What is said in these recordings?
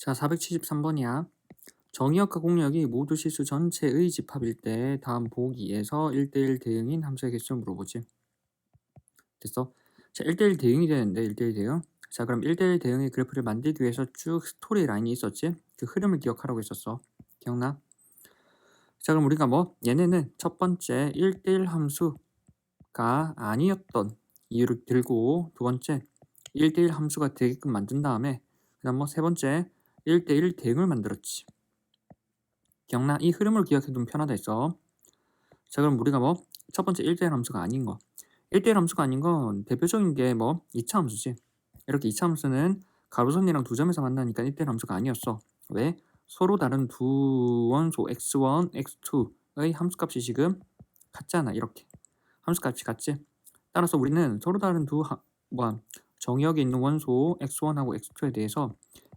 자, 473번이야. 정의역과 공역이 모두 실수 전체의 집합일 때 다음 보기에서 1대1 대응인 함수의 개수를 물어보지. 됐어? 자, 1대1 대응이 되는데 1대1 대응. 자, 그럼 1대1 대응의 그래프를 만들기 위해서 쭉 스토리 라인이 있었지? 그 흐름을 기억하라고 했었어. 기억나? 자, 그럼 우리가 뭐 얘네는 첫 번째 1대1 함수가 아니었던 이유를 들고 두 번째 1대1 함수가 되게끔 만든 다음에 그다음 뭐 세 번째 1대1 대응을 만들었지. 기억나? 이 흐름을 기억해두면 편하다 했어. 자, 그럼 우리가 뭐 첫 번째 1대1 함수가 아닌 거. 1대1 함수가 아닌 건 대표적인 게 뭐 2차 함수지. 이렇게 2차 함수는 가로선이랑 두 점에서 만나니까 1대1 함수가 아니었어. 왜? 서로 다른 두 원소 x1, x2의 함수값이 지금 같잖아. 이렇게. 함수값이 같지? 따라서 우리는 서로 다른 두 하, 뭐 정의역에 있는 원소 x1하고 x2에 대해서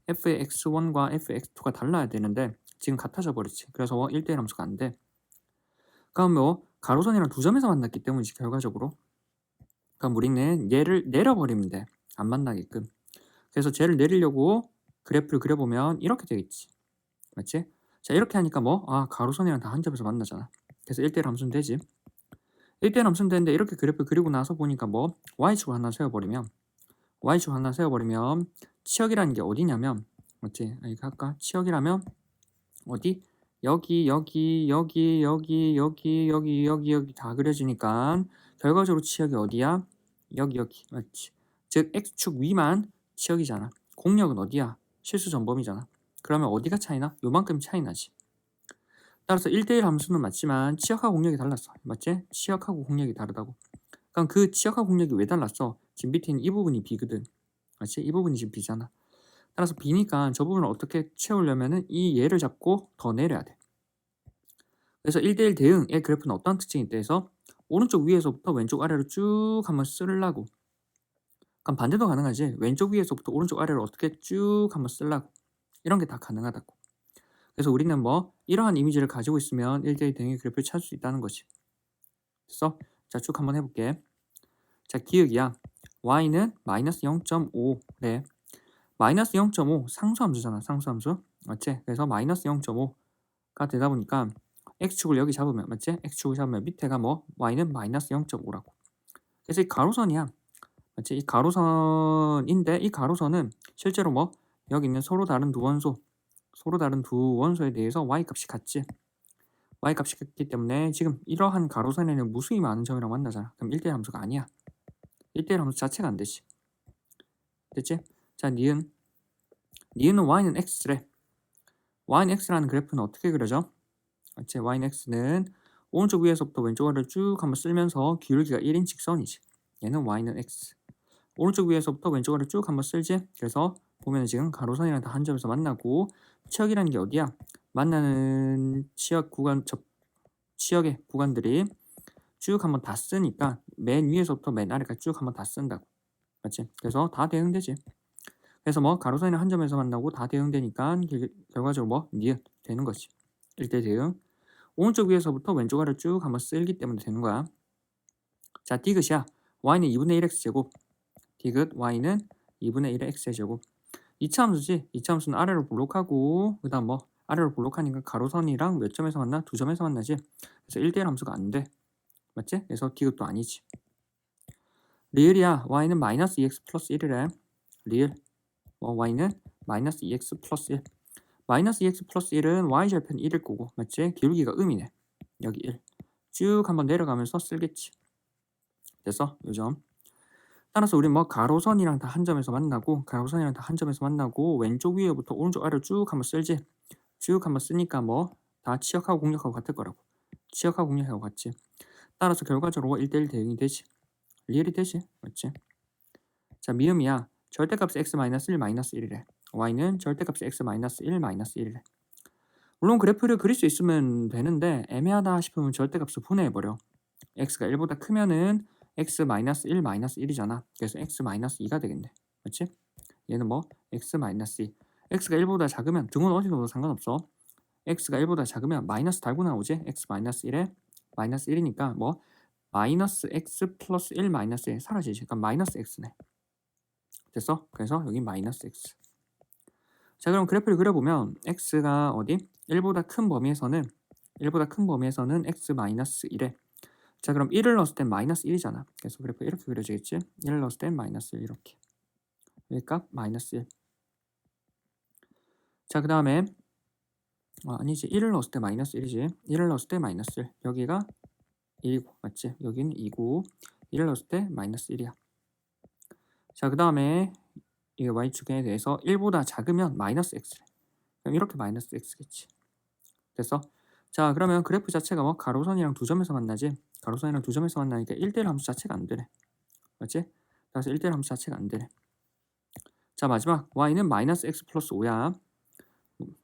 f의 x1과 f의 x2가 달라야 되는데 지금 같아져 버렸지. 그래서 1대1 함수가 안 돼. 그럼 뭐 가로선이랑 두 점에서 만났기 때문이지 결과적으로. 그럼 우리는 얘를 내려버리면 돼. 안 만나게끔. 그래서 쟤를 내리려고 그래프를 그려보면 이렇게 되겠지. 맞지? 자 이렇게 하니까 뭐? 아 가로선이랑 다 한 점에서 만나잖아. 그래서 1대1 함수는 되지. 1대1 함수는 되는데 이렇게 그래프 그리고 나서 보니까 뭐? y축을 하나 세워버리면 y축 하나 세워버리면 치역이라는 게 어디냐면 맞지? 아, 이거 할까? 치역이라면 어디? 여기 여기 여기 여기 여기 여기 여기 여기 다 그려지니까 결과적으로 치역이 어디야? 여기 여기 맞지? 즉 x축 위만 치역이잖아. 공역은 어디야? 실수 전범이잖아. 그러면 어디가 차이나? 요만큼 차이 나지. 따라서 1대1 함수는 맞지만 치역하고 공역이 달랐어. 맞지? 치역하고 공역이 다르다고. 그럼 그 치역하고 공역이 왜 달랐어? 지금 밑에 있는 이 부분이 B거든. 맞지? 이 부분이 지금 B잖아. 따라서 B니까 저 부분을 어떻게 채우려면은 이 얘를 잡고 더 내려야 돼. 그래서 1대1 대응의 그래프는 어떤 특징이 있다 해서 오른쪽 위에서부터 왼쪽 아래로 쭉 한번 쓰려고 그럼 반대도 가능하지 왼쪽 위에서부터 오른쪽 아래로 어떻게 쭉 한번 쓰려고 이런 게 다 가능하다고 그래서 우리는 뭐 이러한 이미지를 가지고 있으면 1대1 대응의 그래프를 찾을 수 있다는 거지 됐어? 자 쭉 한번 해볼게 자 기억이야. y는 마이너스 0.5래. 마이너스 0.5 상수함수잖아 상수함수. 맞지? 그래서 마이너스 0.5가 되다 보니까 x축을 여기 잡으면 맞지? x축을 잡으면 밑에가 뭐? y는 마이너스 0.5라고. 그래서 이 가로선이야. 맞지? 이 가로선인데 이 가로선은 실제로 뭐? 여기 있는 서로 다른 두 원소 서로 다른 두 원소에 대해서 y 값이 같지? y 값이 같기 때문에 지금 이러한 가로선에는 무수히 많은 점이랑 만나잖아. 그럼 1대1 함수가 아니야 1대1 함수 자체가 안 되지 됐지? 자 니은 니은은 y는 x래 y는 x라는 그래프는 어떻게 그려져? 맞지? y는 x는 오른쪽 위에서부터 왼쪽 아래로 쭉 한번 쓸면서 기울기가 1인 직선이지 얘는 y는 x 오른쪽 위에서부터 왼쪽 아래로 쭉 한번 쓸지 그래서 보면 지금 가로선이랑 다 한 점에서 만나고 치역이라는 게 어디야? 만나는 치역 구간 접 치역의 구간들이 쭉 한번 다 쓰니까 맨 위에서부터 맨 아래까지 쭉 한번 다 쓴다고. 맞지? 그래서 다 대응되지. 그래서 뭐 가로선이랑 한 점에서 만나고 다 대응되니까 결과적으로 뭐 니은 되는 거지. 1대 대응. 오른쪽 위에서부터 왼쪽 아래로 쭉 한번 쓸기 때문에 되는 거야. 자 디귿이야. y는 2분의 1 x제곱. 디귿 y는 2분의 1의 x제곱. 2차 함수지? 2차 함수는 아래로 블록하고 그 다음 뭐 아래로 블록하니까 가로선이랑 몇 점에서 만나? 두 점에서 만나지? 그래서 1대1 함수가 안 돼 맞지? 그래서 디귿도 아니지. 리을이야 y는 마이너스 2x 플러스 1이래. 리을 뭐 y는 마이너스 2x 플러스 1 마이너스 2x 플러스 1은 y절편 1일 거고 맞지? 기울기가 음이네. 여기 1 쭉 한번 내려가면서 쓸겠지. 됐어? 요점. 따라서 우리 뭐 가로선이랑 다 한 점에서 만나고 가로선이랑 다 한 점에서 만나고 왼쪽 위에부터 오른쪽 아래로 쭉 한번 쓸지. 쭉 한번 쓰니까 뭐 다 치역하고 공략하고 같을 거라고. 치역하고 공략하고 같지 따라서 결과적으로 1대1 대응이 되지? 리얼이 되지? 맞지? 자 미음이야. 절대값이 x-1 마이너스 1이래. y는 절대값이 x-1 마이너스 1이래. 물론 그래프를 그릴 수 있으면 되는데 애매하다 싶으면 절대값을 분해해버려. x가 1보다 크면은 x-1 마이너스 1이잖아. 그래서 x-2가 되겠네. 그렇지? 얘는 뭐? x-2 x가 1보다 작으면 등은 어디 넣어도 상관없어. x가 1보다 작으면 마이너스 달고 나오지? x-1에 마이너스 1이니까 뭐 마이너스 x 플러스 1 마이너스 1 사라지지 그러니까 마이너스 x네 됐어? 그래서 여기 마이너스 x 자 그럼 그래프를 그려보면 x가 어디? 1보다 큰 범위에서는 1보다 큰 범위에서는 x 마이너스 1에 자 그럼 1을 넣었을 땐 마이너스 1이잖아. 그래서 그래프 이렇게 그려지겠지? 1을 넣었을 땐 마이너스 1 이렇게 여기값 마이너스 1. 자 그 다음에 아, 아니지 1을 넣었을 때 마이너스 1이지 1을 넣었을 때 마이너스 1 여기가 1이고 맞지? 여기는 2고 1을 넣었을 때 마이너스 1이야. 자그 다음에 이게 y축에 대해서 1보다 작으면 마이너스 x래. 그럼 이렇게 마이너스 x겠지. 됐어? 자 그러면 그래프 자체가 뭐 가로선이랑 두 점에서 만나지? 가로선이랑 두 점에서 만나니까 1대1 함수 자체가 안 되네. 맞지? 따라서 1대1 함수 자체가 안 되네. 자 마지막 y는 마이너스 x 플러스 5야.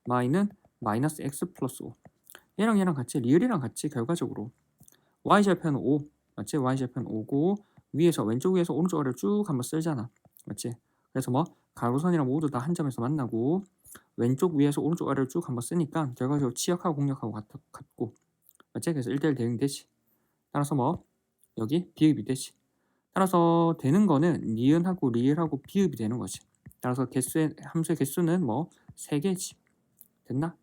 y는 마이너스 x 플러스 5. 얘랑 얘랑 같이 리을이랑 같이 결과적으로 y절편 5 맞지? y절편 5고 위에서 왼쪽 위에서 오른쪽 아래로 쭉 한번 쓸잖아. 맞지? 그래서 뭐 가로선이랑 모두 다 한 점에서 만나고 왼쪽 위에서 오른쪽 아래로 쭉 한번 쓰니까 결과적으로 치역하고 공역하고 같, 같고 맞지? 그래서 1대1 대응이 되지. 따라서 뭐 여기 비읍이 되지. 따라서 되는 거는 니은하고 리을하고 비읍이 되는 거지. 따라서 개수의 함수의 개수는 뭐 3개지. 됐나?